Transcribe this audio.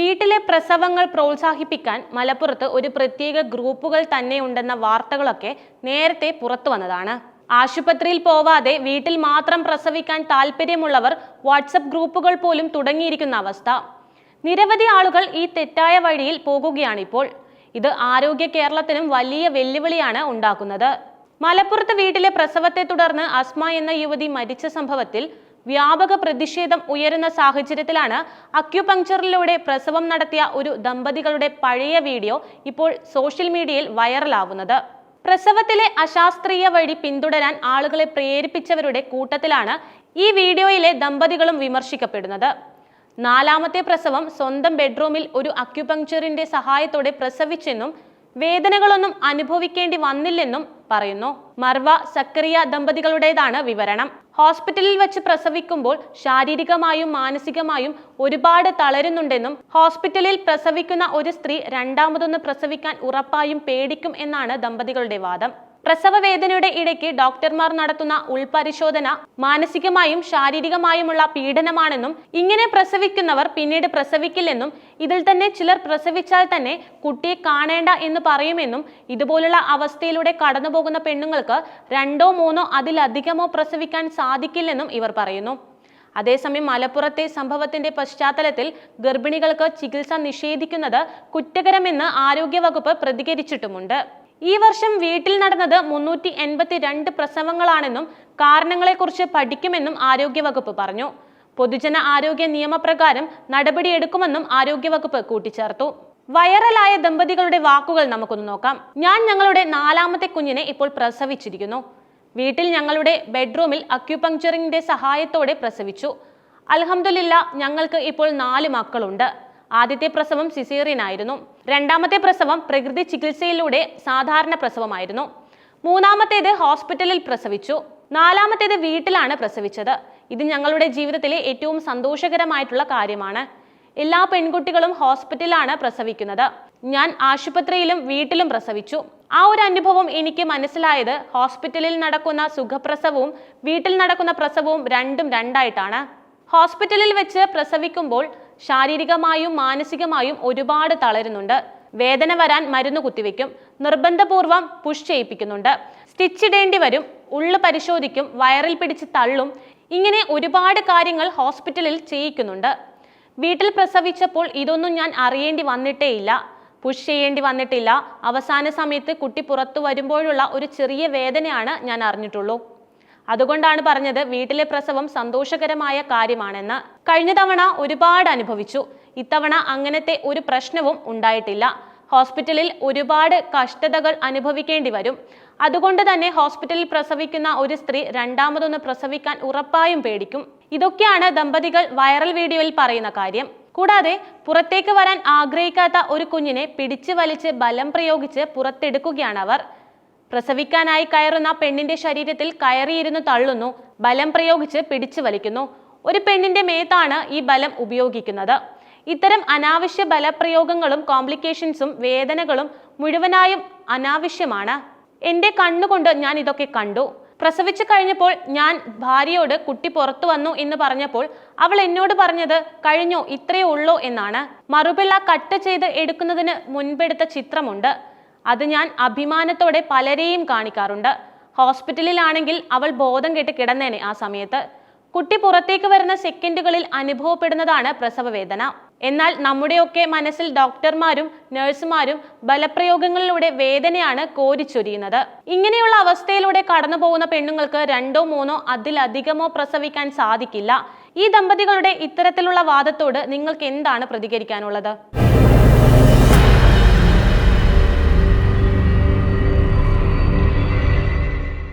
വീട്ടിലെ പ്രസവങ്ങൾ പ്രോത്സാഹിപ്പിക്കാൻ മലപ്പുറത്ത് ഒരു പ്രത്യേക ഗ്രൂപ്പുകൾ തന്നെ ഉണ്ടെന്ന വാർത്തകളൊക്കെ നേരത്തെ പുറത്തു വന്നതാണ്. ആശുപത്രിയിൽ പോവാതെ വീട്ടിൽ മാത്രം പ്രസവിക്കാൻ താല്പര്യമുള്ളവർ വാട്സപ്പ് ഗ്രൂപ്പുകൾ പോലും തുടങ്ങിയിരിക്കുന്ന അവസ്ഥ. നിരവധി ആളുകൾ ഈ തെറ്റായ വഴിയിൽ പോകുകയാണിപ്പോൾ. ഇത് ആരോഗ്യ കേരളത്തിനും വലിയ വെല്ലുവിളിയാണ് ഉണ്ടാക്കുന്നത്. മലപ്പുറത്ത് വീട്ടിലെ പ്രസവത്തെ തുടർന്ന് അസ്മ എന്ന യുവതി മരിച്ച സംഭവത്തിൽ വ്യാപക പ്രതിഷേധം ഉയരുന്ന സാഹചര്യത്തിലാണ് അക്യുപങ്ക്ചറിലൂടെ പ്രസവം നടത്തിയ ഒരു ദമ്പതികളുടെ പഴയ വീഡിയോ ഇപ്പോൾ സോഷ്യൽ മീഡിയയിൽ വൈറലാവുന്നത്. പ്രസവത്തിലെ അശാസ്ത്രീയ വഴി പിന്തുടരാൻ ആളുകളെ പ്രേരിപ്പിച്ചവരുടെ കൂട്ടത്തിലാണ് ഈ വീഡിയോയിലെ ദമ്പതികളും വിമർശിക്കപ്പെടുന്നത്. നാലാമത്തെ പ്രസവം സ്വന്തം ബെഡ്റൂമിൽ ഒരു അക്യുപങ്ക്ചറിന്റെ സഹായത്തോടെ പ്രസവിച്ചെന്നും വേദനകളൊന്നും അനുഭവിക്കേണ്ടി വന്നില്ലെന്നും പറയുന്നു. മർവ സക്കറിയ ദമ്പതികളുടേതാണ് വിവരണം. ഹോസ്പിറ്റലിൽ വെച്ച് പ്രസവിക്കുമ്പോൾ ശാരീരികമായും മാനസികമായും ഒരുപാട് തളരുന്നുണ്ടെന്നും ഹോസ്പിറ്റലിൽ പ്രസവിക്കുന്ന ഒരു സ്ത്രീ രണ്ടാമതൊന്ന് പ്രസവിക്കാൻ ഉറപ്പായും പേടിക്കും എന്നാണ് ദമ്പതികളുടെ വാദം. പ്രസവ വേദനയുടെ ഇടയ്ക്ക് ഡോക്ടർമാർ നടത്തുന്ന ഉൾപരിശോധന മാനസികമായും ശാരീരികമായുമുള്ള പീഡനമാണെന്നും ഇങ്ങനെ പ്രസവിക്കുന്നവർ പിന്നീട് പ്രസവിക്കില്ലെന്നും ഇതിൽ തന്നെ ചിലർ പ്രസവിച്ചാൽ തന്നെ കുട്ടിയെ കാണേണ്ട എന്ന് പറയുമെന്നും ഇതുപോലുള്ള അവസ്ഥയിലൂടെ കടന്നുപോകുന്ന പെണ്ണുങ്ങൾക്ക് രണ്ടോ മൂന്നോ അതിലധികമോ പ്രസവിക്കാൻ സാധിക്കില്ലെന്നും ഇവർ പറയുന്നു. അതേസമയം മലപ്പുറത്തെ സംഭവത്തിന്റെ പശ്ചാത്തലത്തിൽ ഗർഭിണികൾക്ക് ചികിത്സ നിഷേധിക്കുന്നത് കുറ്റകരമെന്ന് ആരോഗ്യവകുപ്പ് പ്രതികരിച്ചിട്ടുമുണ്ട്. ഈ വർഷം വീട്ടിൽ നടന്നത് മുന്നൂറ്റി എൺപത്തി രണ്ട് പ്രസവങ്ങളാണെന്നും കാരണങ്ങളെക്കുറിച്ച് പഠിക്കുമെന്നും ആരോഗ്യവകുപ്പ് പറഞ്ഞു. പൊതുജന ആരോഗ്യ നിയമപ്രകാരം നടപടിയെടുക്കുമെന്നും ആരോഗ്യവകുപ്പ് കൂട്ടിച്ചേർത്തു. വൈറലായ ദമ്പതികളുടെ വാക്കുകൾ നമുക്കൊന്ന് നോക്കാം. ഞാൻ ഞങ്ങളുടെ നാലാമത്തെ കുഞ്ഞിനെ ഇപ്പോൾ പ്രസവിച്ചിരിക്കുന്നു. വീട്ടിൽ ഞങ്ങളുടെ ബെഡ്റൂമിൽ അക്യുപങ്ക്ചറിന്റെ സഹായത്തോടെ പ്രസവിച്ചു. അലഹമുല്ല ഞങ്ങൾക്ക് ഇപ്പോൾ നാല് മക്കളുണ്ട്. ആദ്യത്തെ പ്രസവം സിസേറിയൻ ആയിരുന്നു രണ്ടാമത്തെ പ്രസവം പ്രകൃതി ചികിത്സയിലൂടെ സാധാരണ പ്രസവമായിരുന്നു. മൂന്നാമത്തേത് ഹോസ്പിറ്റലിൽ പ്രസവിച്ചു. നാലാമത്തേത് വീട്ടിലാണ് പ്രസവിച്ചത്. ഇത് ഞങ്ങളുടെ ജീവിതത്തിലെ ഏറ്റവും സന്തോഷകരമായിട്ടുള്ള കാര്യമാണ്. എല്ലാ പെൺകുട്ടികളും ഹോസ്പിറ്റലിലാണ് പ്രസവിക്കുന്നത്. ഞാൻ ആശുപത്രിയിലും വീട്ടിലും പ്രസവിച്ചു. ആ ഒരു അനുഭവം എനിക്ക് മനസ്സിലായത് ഹോസ്പിറ്റലിൽ നടക്കുന്ന സുഖപ്രസവവും വീട്ടിൽ നടക്കുന്ന പ്രസവവും രണ്ടും രണ്ടായിട്ടാണ്. ഹോസ്പിറ്റലിൽ വെച്ച് പ്രസവിക്കുമ്പോൾ ശാരീരികമായും മാനസികമായും ഒരുപാട് തളരുന്നുണ്ട്. വേദന വരാൻ മരുന്ന് കുത്തിവെക്കും. നിർബന്ധപൂർവം പുഷ് ചെയ്യിപ്പിക്കുന്നുണ്ട്. സ്റ്റിച്ച് ഇടേണ്ടി വരും. ഉള്ളു പരിശോധിക്കും. വയറിൽ പിടിച്ച് തള്ളും. ഇങ്ങനെ ഒരുപാട് കാര്യങ്ങൾ ഹോസ്പിറ്റലിൽ ചെയ്യിക്കുന്നുണ്ട്. വീട്ടിൽ പ്രസവിച്ചപ്പോൾ ഇതൊന്നും ഞാൻ അറിയേണ്ടി വന്നിട്ടേയില്ല. പുഷ് ചെയ്യേണ്ടി വന്നിട്ടില്ല. അവസാന സമയത്ത് കുട്ടി പുറത്തു വരുമ്പോഴുള്ള ഒരു ചെറിയ വേദനയാണ് ഞാൻ അറിഞ്ഞിട്ടുള്ളൂ. അതുകൊണ്ടാണ് പറഞ്ഞത് വീട്ടിലെ പ്രസവം സന്തോഷകരമായ കാര്യമാണെന്ന്. കഴിഞ്ഞ തവണ ഒരുപാട് അനുഭവിച്ചു. ഇത്തവണ അങ്ങനത്തെ ഒരു പ്രശ്നവും ഉണ്ടായിട്ടില്ല. ഹോസ്പിറ്റലിൽ ഒരുപാട് കഷ്ടതകൾ അനുഭവിക്കേണ്ടി വരും. അതുകൊണ്ട് തന്നെ ഹോസ്പിറ്റലിൽ പ്രസവിക്കുന്ന ഒരു സ്ത്രീ രണ്ടാമതൊന്ന് പ്രസവിക്കാൻ ഉറപ്പായും പേടിക്കും. ഇതൊക്കെയാണ് ദമ്പതികൾ വൈറൽ വീഡിയോയിൽ പറയുന്ന കാര്യം. കൂടാതെ പുറത്തേക്ക് വരാൻ ആഗ്രഹിക്കാത്ത ഒരു കുഞ്ഞിനെ പിടിച്ചു വലിച്ച് ബലം പ്രയോഗിച്ച് പുറത്തെടുക്കുകയാണ് അവർ. പ്രസവിക്കാനായി കയറുന്ന പെണ്ണിന്റെ ശരീരത്തിൽ കയറിയിരുന്ന് തള്ളുന്നു. ബലം പ്രയോഗിച്ച് പിടിച്ചു വലിക്കുന്നു. ഒരു പെണ്ണിന്റെ മേത്താണ് ഈ ബലം ഉപയോഗിക്കുന്നത്. ഇത്തരം അനാവശ്യ ബലപ്രയോഗങ്ങളും കോംപ്ലിക്കേഷൻസും വേദനകളും മുഴുവനായും അനാവശ്യമാണ്. എന്റെ കണ്ണുകൊണ്ട് ഞാൻ ഇതൊക്കെ കണ്ടു. പ്രസവിച്ചു കഴിഞ്ഞപ്പോൾ ഞാൻ ഭാര്യയോട് കുട്ടി പുറത്തു വന്നു എന്ന് പറഞ്ഞപ്പോൾ അവൾ എന്നോട് പറഞ്ഞത് കഴിഞ്ഞോ ഇത്രയേ ഉള്ളൂ എന്നാണ്. മറുപിള്ള കട്ട് ചെയ്ത് എടുക്കുന്നതിന് മുൻപെടുത്ത ചിത്രമുണ്ട്. അത് ഞാൻ അഭിമാനത്തോടെ പലരെയും കാണിക്കാറുണ്ട്. ഹോസ്പിറ്റലിലാണെങ്കിൽ അവൾ ബോധം കെട്ട് കിടന്നേനെ ആ സമയത്ത്. കുട്ടി പുറത്തേക്ക് വരുന്ന സെക്കൻഡുകളിൽ അനുഭവപ്പെടുന്നതാണ് പ്രസവവേദന. എന്നാൽ നമ്മുടെയൊക്കെ മനസ്സിൽ ഡോക്ടർമാരും നഴ്സുമാരും ബലപ്രയോഗങ്ങളിലൂടെ വേദനയാണ് കോരിച്ചൊരിയുന്നത്. ഇങ്ങനെയുള്ള അവസ്ഥയിലൂടെ കടന്നു പോകുന്ന പെണ്ണുങ്ങൾക്ക് രണ്ടോ മൂന്നോ അതിലധികമോ പ്രസവിക്കാൻ സാധിക്കില്ല. ഈ ദമ്പതികളുടെ ഇത്തരത്തിലുള്ള വാദത്തോട് നിങ്ങൾക്ക് എന്താണ് പ്രതികരിക്കാനുള്ളത്?